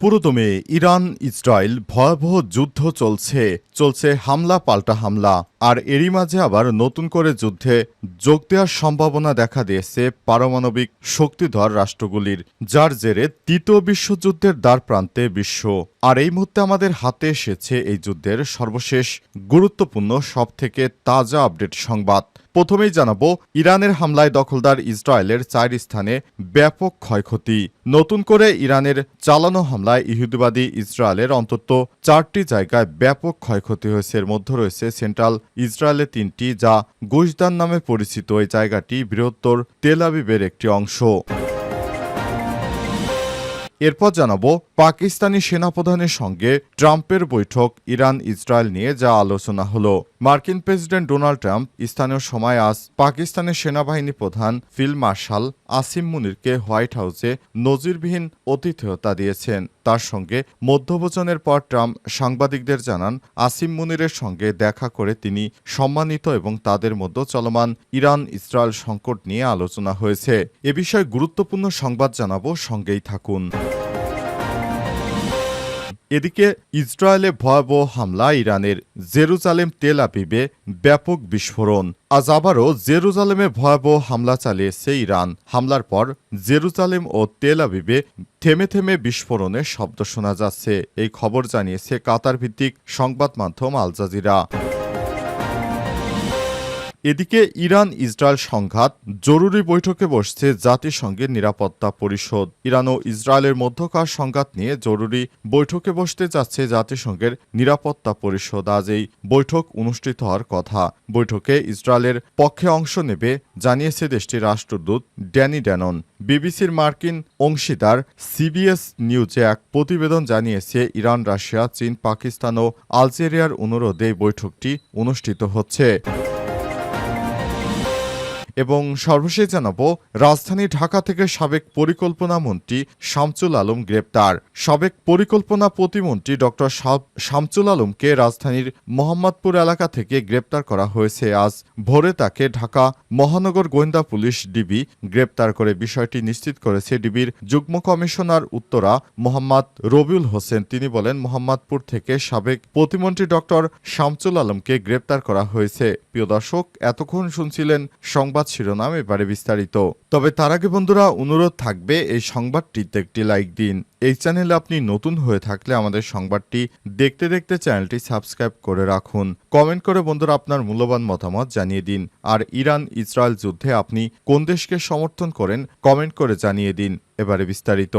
পুরোদমে Iran, Israel ভয়াবহ যুদ্ধ চলছে চলছে হামলা পাল্টা হামলা। আর এরই মাঝে আবার নতুন করে যুদ্ধে যোগ দেওয়ার সম্ভাবনা দেখা দিয়েছে পারমাণবিক শক্তিধর রাষ্ট্রগুলির, যার জেরে তৃতীয় বিশ্বযুদ্ধের দ্বার প্রান্তে বিশ্ব। আর এই মুহূর্তে আমাদের হাতে এসেছে এই যুদ্ধের সর্বশেষ গুরুত্বপূর্ণ সবথেকে তাজা আপডেট সংবাদ। প্রথমেই জানাব, ইরানের হামলায় দখলদার ইসরায়েলের চার স্থানে ব্যাপক ক্ষয়ক্ষতি। নতুন করে ইরানের চালানো হামলায় ইহুদিবাদী ইসরায়েলের অন্তত চারটি জায়গায় ব্যাপক ক্ষয়ক্ষতি হয়েছে। এর মধ্যে রয়েছে সেন্ট্রাল ইসরায়েলের তিনটি, যা গুজদান নামে পরিচিত। এই জায়গাটি বৃহত্তর তেল আবিবের একটি অংশ। এরপর জানাব পাকিস্তানি সেনাপ্রধানের সঙ্গে ট্রাম্পের বৈঠক ইরান ইসরায়েল নিয়ে যা আলোচনা হলো। মার্কিন প্রেসিডেন্ট ডোনাল্ড ট্রাম্প স্থানীয় সময় আজ পাকিস্তানের সেনাবাহিনী প্রধান ফিল্ড মার্শাল আসিম মুনিরকে হোয়াইট হাউসে নজিরবিহীন অতিথেয়তা দিয়েছেন। তার সঙ্গে মধ্যভোজনের পর ট্রাম্প সাংবাদিকদের জানান, আসিম মুনিরের সঙ্গে দেখা করে তিনি সম্মানিত এবং তাদের মধ্যে চলমান ইরান ইসরায়েল সংকট নিয়ে আলোচনা হয়েছে। এ বিষয়ে গুরুত্বপূর্ণ সংবাদ জানাব, সঙ্গেই থাকুন। এদিকে ইসরায়েলে ভয়াবহ হামলা, ইরানের জেরুজালেম তেল আবিবে ব্যাপক বিস্ফোরণ। আজ আবারও জেরুজালেমে ভয়াবহ হামলা চালিয়েছে ইরান। হামলার পর জেরুজালেম ও তেল আবিবে থেমে থেমে বিস্ফোরণের শব্দ শোনা যাচ্ছে। এই খবর জানিয়েছে কাতার ভিত্তিক সংবাদ মাধ্যম আল জাজিরা। এদিকে ইরান ইসরায়েল সংঘাত জরুরি বৈঠকে বসছে জাতিসংঘের নিরাপত্তা পরিষদ। ইরান ও ইসরায়েলের মধ্যকার সংঘাত নিয়ে জরুরি বৈঠকে বসতে যাচ্ছে জাতিসংঘের নিরাপত্তা পরিষদ। আজ এই বৈঠক অনুষ্ঠিত হওয়ার কথা। বৈঠকে ইসরায়েলের পক্ষে অংশ নেবে জানিয়েছে দেশটির রাষ্ট্রদূত ড্যানি ড্যানন। বিবিসির মার্কিন অংশীদার সিবিএস নিউজে এক প্রতিবেদন জানিয়েছে, ইরান, রাশিয়া, চীন, পাকিস্তান ও আলজেরিয়ার অনুরোধে বৈঠকটি অনুষ্ঠিত হচ্ছে। এবং সর্বশেষ জানাব, রাজধানী ঢাকা থেকে সাবেক পরিকল্পনা মন্ত্রী শামচুল আলম গ্রেপ্তার। সাবেক পরিকল্পনা প্রতিমন্ত্রী ডক্টর শামচুল আলমকে রাজধানীর মোহাম্মদপুর এলাকা থেকে গ্রেপ্তার করা হয়েছে। আজ ভোরে তাকে ঢাকা মহানগর গোয়েন্দা পুলিশ ডিবি গ্রেপ্তার করে বিষয়টি নিশ্চিত করেছে। ডিবির যুগ্ম কমিশনার উত্তরা মোহাম্মদ রবিউল হোসেন। তিনি বলেন, মোহাম্মদপুর থেকে সাবেক প্রতিমন্ত্রী ডক্টর শামচুল আলমকে গ্রেপ্তার করা হয়েছে। প্রিয় দর্শক, এতক্ষণ শুনছিলেন সংবাদ শিরোনাম এবারে বিস্তারিত। তবে তার আগে বন্ধুরা, অনুরোধ থাকবে এই সংবাদটিতে একটি লাইক দিন। এই চ্যানেলে আপনি নতুন হয়ে থাকলে আমাদের সংবাদটি দেখতে দেখতে চ্যানেলটি সাবস্ক্রাইব করে রাখুন। কমেন্ট করে বন্ধুরা আপনার মূল্যবান মতামত জানিয়ে দিন। আর ইরান, ইসরায়েল যুদ্ধে আপনি কোন দেশকে সমর্থন করেন, কমেন্ট করে জানিয়ে দিন। এবারে বিস্তারিত।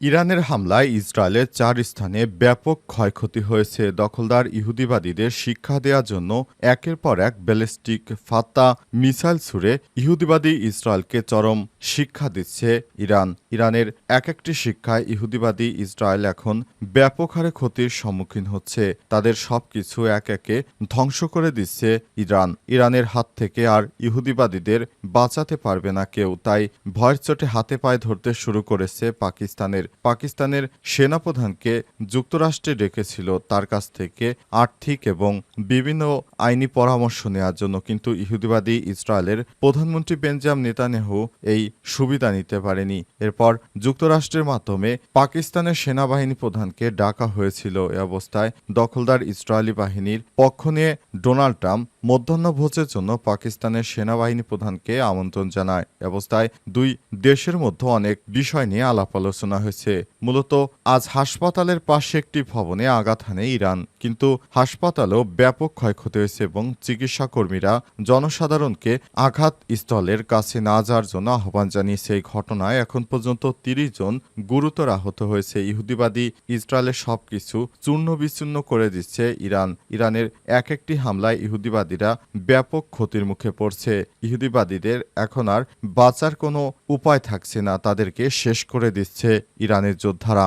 ইরানের হামলায় ইসরায়েলের চার স্থানে ব্যাপক ক্ষয়ক্ষতি হয়েছে। দখলদার ইহুদিবাদীদের শিক্ষা দেওয়ার জন্য একের পর এক ব্যালিস্টিক ফাত্তা মিসাইল ছুড়ে ইহুদিবাদী ইসরায়েলকে চরম শিক্ষা দিচ্ছে ইরান। ইরানের এক একটি শিক্ষায় ইহুদিবাদী ইসরায়েল এখন ব্যাপক হারে ক্ষতির সম্মুখীন হচ্ছে। তাদের সবকিছু এক একে ধ্বংস করে দিচ্ছে ইরান। ইরানের হাত থেকে আর ইহুদিবাদীদের বাঁচাতে পারবে না কেউ, তাই ভয়ের চোটে হাতে পায়ে ধরতে শুরু করেছে পাকিস্তানের পাকিস্তানের সেনাপ্রধানকে যুক্তরাষ্ট্রে ডেকেছিল তার কাছ থেকে আর্থিক এবং বিভিন্ন আইনি পরামর্শ নেওয়ার জন্য। কিন্তু ইহুদিবাদী ইসরায়েলের প্রধানমন্ত্রী বেঞ্জাম নেতানেহু এই সুবিধা নিতে পারেনি। এরপর যুক্তরাষ্ট্রের মাধ্যমে পাকিস্তানের সেনাবাহিনী প্রধানকে ডাকা হয়েছিল। এ অবস্থায় দখলদার ইসরায়েলি বাহিনীর পক্ষ নিয়ে ডোনাল্ড ট্রাম্প মধ্যাহ্নভোজের জন্য পাকিস্তানের সেনাবাহিনী প্রধানকে আমন্ত্রণ জানায়। অবস্থায় দুই দেশের মধ্যে অনেক বিষয় নিয়ে আলাপ আলোচনা হয়েছে। মূলত আজ হাসপাতালের পাশে একটি ভবনে আঘাত হানে ইরান। কিন্তু হাসপাতালেও ব্যাপক ক্ষয়ক্ষতি হয়েছে এবং চিকিৎসা কর্মীরা জনসাধারণকে আঘাত স্থলের কাছে না যাওয়ার জন্য আহ্বান জানিয়েছে। এই ঘটনায় এখন পর্যন্ত তিরিশ জন গুরুতর আহত হয়েছে। ইহুদিবাদী ইসরায়েলের সবকিছু চূর্ণ বিচূর্ণ করে দিচ্ছে ইরান। ইরানের এক একটি হামলায় ইহুদিবাদীরা ব্যাপক ক্ষতির মুখে পড়ছে। ইহুদিবাদীদের এখন আর বাঁচার কোনো উপায় থাকছে না, তাদেরকে শেষ করে দিচ্ছে ইরানের যোদ্ধারা।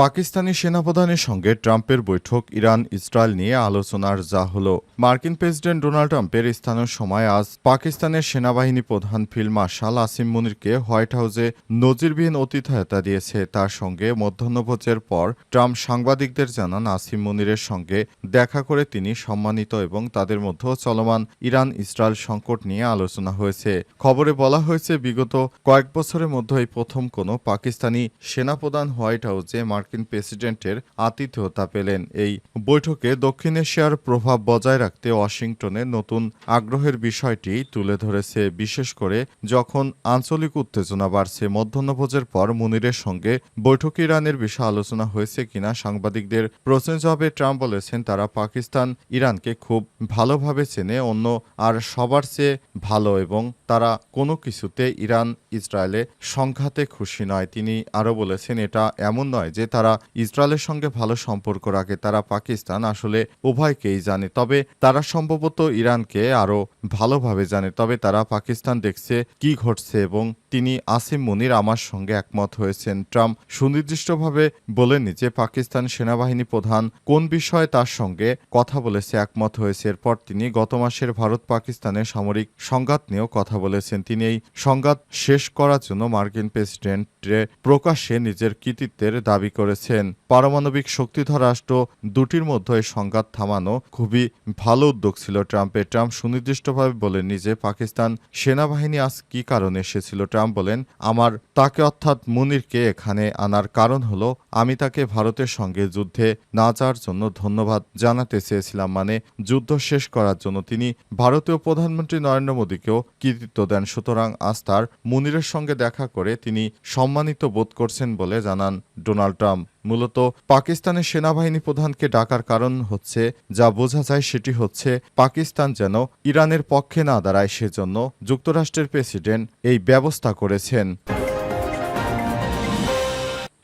পাকিস্তানি সেনাপ্রধানের সঙ্গে ট্রাম্পের বৈঠক ইরান ইসরায়েল নিয়ে আলোচনার যা হল। মার্কিন প্রেসিডেন্ট ডোনাল্ড ট্রাম্পের স্থানীয় সময় আজ পাকিস্তানের সেনাবাহিনী প্রধান ফিল্ড মার্শাল আসিম মুনিরকে হোয়াইট হাউসে নজিরবিহীন অতিথেয়তা দিয়েছে। তার সঙ্গে মধ্যাহ্নভোজের পর ট্রাম্প সাংবাদিকদের জানান, আসিম মুনিরের সঙ্গে দেখা করে তিনি সম্মানিত এবং তাদের মধ্যে চলমান ইরান ইসরায়েল সংকট নিয়ে আলোচনা হয়েছে। খবরে বলা হয়েছে, বিগত কয়েক বছরের মধ্যে এই প্রথম কোনো পাকিস্তানি সেনাপ্রধান হোয়াইট হাউসে মার্কিন প্রেসিডেন্টের আতিথেয়তা পেলেন। এই বৈঠকে দক্ষিণ এশিয়ার প্রভাব বজায় রাখতে ওয়াশিংটনের নতুন আগ্রহের বিষয়টি তুলে ধরেছে, বিশেষ করে যখন আঞ্চলিক উত্তেজনা বাড়ছে। মধ্যাহ্নভোজের পর মুনিরের সঙ্গে বৈঠকে ইরানের বিষয়ে আলোচনা হয়েছে কিনা সাংবাদিকদের প্রশ্নের জবাবে ট্রাম্প বলেছেন, তারা পাকিস্তান ইরানকে খুব ভালোভাবে চেনে, অন্য আর সবার চেয়ে ভালো এবং তারা কোনো কিছুতে ইরান ইসরায়েলে সংঘাতে খুশি নয়। তিনি আরও বলেছেন, এটা এমন নয় যে তারা ইসরায়েলের সঙ্গে ভালো সম্পর্ক রাখে, তারা পাকিস্তান আসলে উভয়কেই জানে। তবে তারা সম্ভবত ইরানকে আরও ভালোভাবে জানে। তবে তারা পাকিস্তান দেখছে কি ঘটছে এবং তিনি আসিম মুনির আমার সঙ্গে একমত হয়েছেন। ট্রাম্প সুনির্দিষ্টভাবে বলেননি যে পাকিস্তান সেনাবাহিনী প্রধান কোন বিষয়ে তার সঙ্গে কথা বলেছে একমত হয়েছে। এরপর তিনি গত মাসের ভারত পাকিস্তানের সামরিক সংঘাত নিয়েও কথা বলেছেন। তিনি এই সংঘাত শেষ করার জন্য মার্কিন প্রেসিডেন্ট প্রকাশ্যে নিজের কৃতিত্বের দাবি করেছেন। পারমাণবিক শক্তিধর রাষ্ট্র দুটির মধ্যে এই সংঘাত থামানো খুবই ভালো উদ্যোগ ছিল ট্রাম্পের। ট্রাম্প সুনির্দিষ্টভাবে বলেননি যে পাকিস্তান সেনাবাহিনী আজ কি কারণে এসেছিল। ট্রাম্প বলেন, আমার, তাকে অর্থাৎ মুনিরকে এখানে আনার কারণ হলো, আমি তাকে ভারতের সঙ্গে যুদ্ধে না যাওয়ার জন্য ধন্যবাদ জানাতে চেয়েছিলাম মানে যুদ্ধ শেষ করার জন্য তিনি ভারতীয় প্রধানমন্ত্রী নরেন্দ্র মোদীকেও কৃতিত্ব দেন। সুতরাং আস্তার তার মুনিরের সঙ্গে দেখা করে তিনি সম্মানিত বোধ করছেন বলে জানান ডোনাল্ড ট্রাম্প। মূলত পাকিস্তানের সেনাবাহিনী প্রধানকে ডাকার কারণ হচ্ছে, যা বোঝা যায় সেটি হচ্ছে পাকিস্তান যেন ইরানের পক্ষে না দাঁড়ায় সেজন্য যুক্তরাষ্ট্রের প্রেসিডেন্ট এই ব্যবস্থা করেছেন।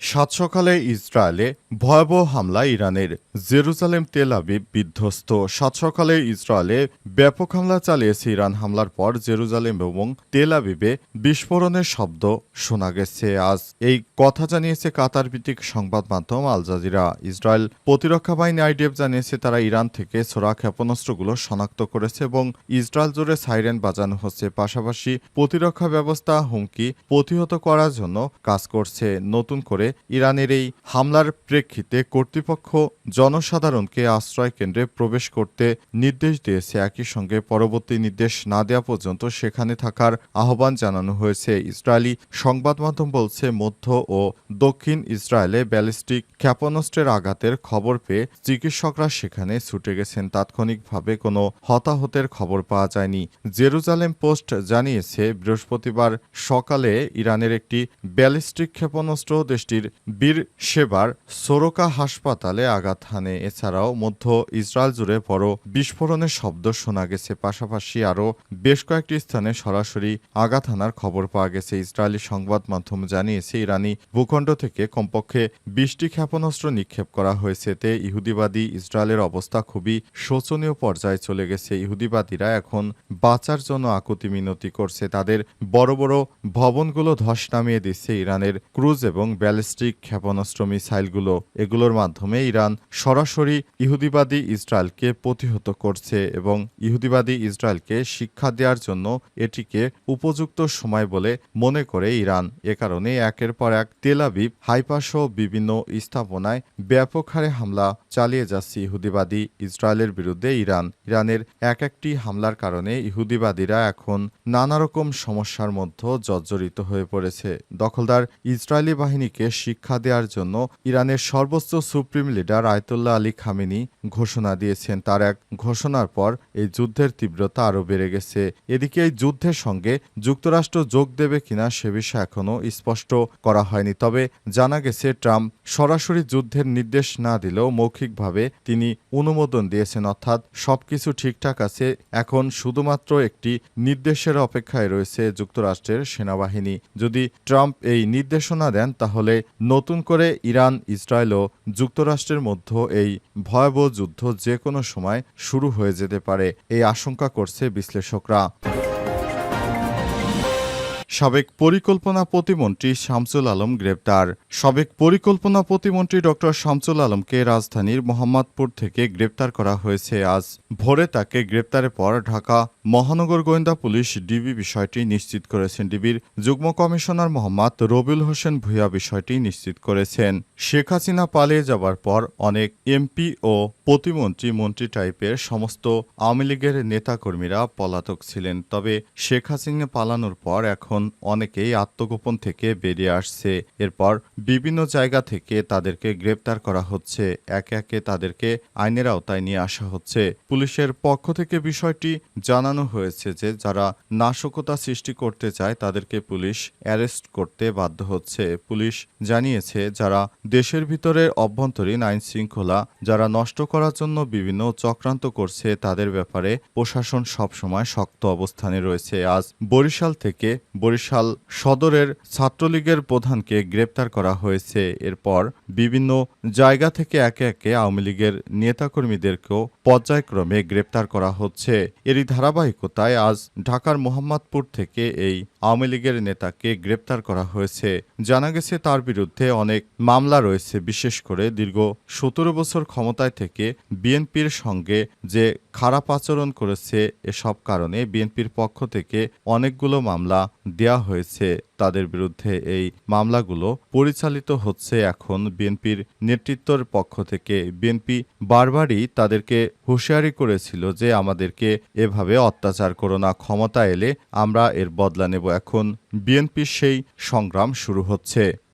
সাত সকালে ইসরায়েলে ভয়াবহ হামলা ইরানের জেরুজালেম তেল আবিব বিধ্বস্ত। সাত সকালে ইসরায়েলে ব্যাপক হামলা চালিয়েছে ইরান। হামলার পর জেরুজালেম এবং তেল আবিবে বিস্ফোরণের শব্দ শোনা গেছে। আজ এই কথা জানিয়েছে কাতার ভিত্তিক সংবাদ মাধ্যম আল জাজিরা। ইসরায়েল প্রতিরক্ষা বাহিনী আইডিএফ জানিয়েছে তারা ইরান থেকে ছোড়া ক্ষেপণাস্ত্রগুলো শনাক্ত করেছে এবং ইসরায়েল জুড়ে সাইরেন বাজানো হচ্ছে। পাশাপাশি প্রতিরক্ষা ব্যবস্থা হুমকি প্রতিহত করার জন্য কাজ করছে। নতুন করে ইরানের এই হামলার প্রেক্ষিতে কর্তৃপক্ষ জনসাধারণকে আশ্রয় কেন্দ্রে প্রবেশ করতে নির্দেশ দিয়েছে। একই সঙ্গে পরবর্তী নির্দেশ না দেওয়া পর্যন্ত সেখানে থাকার আহ্বান জানানো হয়েছে। ইসরায়েলি সংবাদ মাধ্যম বলছে, মধ্য ও দক্ষিণ ইসরায়েলে ব্যালিস্টিক ক্ষেপণাস্ত্রের আঘাতের খবর পেয়ে চিকিৎসকরা সেখানে ছুটে গেছেন। তাৎক্ষণিকভাবে কোনো হতাহতের খবর পাওয়া যায়নি। জেরুজালেম পোস্ট জানিয়েছে, বৃহস্পতিবার সকালে ইরানের একটি ব্যালিস্টিক ক্ষেপণাস্ত্র দেশটির বীর সেবার সোরকা হাসপাতালে আঘাত হানে। এছাড়াও মধ্য ইসরায়েল জুড়ে বড় বিস্ফোরণের শব্দ শোনা গেছে। পাশাপাশি আরও বেশ কয়েকটি স্থানে সরাসরি আঘাত হানার খবর পাওয়া গেছে। ইসরায়েলি সংবাদ মাধ্যম জানিয়েছে, ইরানি ভূখণ্ড থেকে কমপক্ষে বিশটি ক্ষেপণাস্ত্র নিক্ষেপ করা হয়েছে। তে ইহুদিবাদী ইসরায়েলের অবস্থা খুবই শোচনীয় পর্যায়ে চলে গেছে। ইহুদিবাদীরা এখন বাঁচার জন্য আকুতি মিনতি করছে। তাদের বড় বড় ভবনগুলো ধস নামিয়ে দিচ্ছে ইরানের ক্রুজ এবং ব্যালিস্টিক ক্ষেপণাস্ত্র মিসাইলগুলো। এগুলোর মাধ্যমে ইরান সরাসরি ইহুদিবাদী ইসরায়েলকে প্রতিহত করছে এবং ইহুদিবাদী ইসরায়েলকে শিক্ষা দেওয়ার জন্য এটিকে উপযুক্ত সময় বলে মনে করে ইরান। এ কারণে একের পর এক তেলাবিব হাইপাসহ বিভিন্ন স্থাপনায় ব্যাপক হারে হামলা চালিয়ে যাচ্ছে ইহুদিবাদী ইসরায়েলের বিরুদ্ধে ইরান। ইরানের এক একটি হামলার কারণে ইহুদিবাদীরা এখন নানা রকম সমস্যার মধ্যে জর্জরিত হয়ে পড়েছে। দখলদার ইসরায়েলি বাহিনীকে শিক্ষা দেওয়ার জন্য ইরানের সর্বোচ্চ supreme leader Ayatollah Ali Khamenei ঘোষণা দিয়েছেন। তার এক ঘোষণার পর এই যুদ্ধের তীব্রতা আরও বেড়ে গেছে। এদিকে এই যুদ্ধের সঙ্গে যুক্তরাষ্ট্র যোগ দেবে কিনা সে বিষয়ে এখনও স্পষ্ট করা হয়নি। তবে জানা গেছে, ট্রাম্প সরাসরি যুদ্ধের নির্দেশ না দিলেও মৌখিকভাবে তিনি অনুমোদন দিয়েছেন। অর্থাৎ সবকিছু ঠিকঠাক আছে, এখন শুধুমাত্র একটি নির্দেশের অপেক্ষায় রয়েছে যুক্তরাষ্ট্রের সেনাবাহিনী। যদি ট্রাম্প এই নির্দেশনা দেন, তাহলে নতুন করে ইরান ইসরায়েল ও যুক্তরাষ্ট্রের মধ্যে এই ভয়াবহ যুদ্ধ যে কোনো সময় শুরু হয়ে যেতে পারে, এই আশঙ্কা করছে বিশ্লেষকরা। সাবেক পরিকল্পনা প্রতিমন্ত্রী শামসুল আলম গ্রেপ্তার। সাবেক পরিকল্পনা প্রতিমন্ত্রী ডক্টর শামসুল আলমকে রাজধানীর মোহাম্মদপুর থেকে গ্রেপ্তার করা হয়েছে। আজ ভোরে তাকে গ্রেপ্তারের পর ঢাকা মহানগর গোয়েন্দা পুলিশ ডিবি বিষয়টি নিশ্চিত করেছেন। ডিবির যুগ্ম কমিশনার মোহাম্মদ রবিউল হোসেন ভূঁইয়া বিষয়টি নিশ্চিত করেছেন। শেখ হাসিনা পালিয়ে যাবার পর অনেক এমপি ও প্রতিমন্ত্রী মন্ত্রী টাইপের সমস্ত আওয়ামী লীগের নেতাকর্মীরা পলাতক ছিলেন। তবে শেখ হাসিনা পালানোর পর এখন অনেকেই আত্মগোপন থেকে বেরিয়ে আসছে। এরপর বিভিন্ন জায়গা থেকে তাদেরকে গ্রেপ্তার করা হচ্ছে। একে একে তাদেরকে আইনের আওতায় নিয়ে আসা হচ্ছে। পুলিশের পক্ষ থেকে বিষয়টি জানানো হয়েছে যে যারা নাশকতা সৃষ্টি করতে চায়, তাদেরকে পুলিশ অ্যারেস্ট করতে বাধ্য হচ্ছে। পুলিশ জানিয়েছে, যারা দেশের ভিতরে অভ্যন্তরীণ আইন শৃঙ্খলা, যারা নষ্ট করার জন্য বিভিন্ন চক্রান্ত করছে, তাদের ব্যাপারে প্রশাসন সবসময় শক্ত অবস্থানে রয়েছে। আজ বরিশাল থেকে বরিশাল সদরের ছাত্রলীগের প্রধানকে গ্রেপ্তার করা হয়েছে। এরপর বিভিন্ন জায়গা থেকে একে একে আওয়ামী লীগের নেতাকর্মীদেরকেও পর্যায়ক্রমে গ্রেপ্তার করা হচ্ছে। এরই ধারাবাহিকতায় আজ ঢাকার মোহাম্মদপুর থেকে এই আওয়ামী লীগের নেতাকে গ্রেপ্তার করা হয়েছে। জানা গেছে তার বিরুদ্ধে অনেক মামলা রয়েছে, বিশেষ করে দীর্ঘ সতেরো বছর ক্ষমতায় থেকে বিএনপির সঙ্গে যে খারাপ আচরণ করেছে এসব কারণে বিএনপির পক্ষ থেকে অনেকগুলো মামলা দেয়া হয়েছে তাদের বিরুদ্ধে। এই মামলাগুলো পরিচালিত হচ্ছে এখন বিএনপির নেতৃত্বের পক্ষ থেকে। বিএনপি বারবারই তাদেরকে হুঁশিয়ারি করেছিল যে আমাদেরকে এভাবে অত্যাচার করো না ক্ষমতা এলে আমরা এর বদলা নেব। এখন বিএনপির সেই সংগ্রাম শুরু হচ্ছে।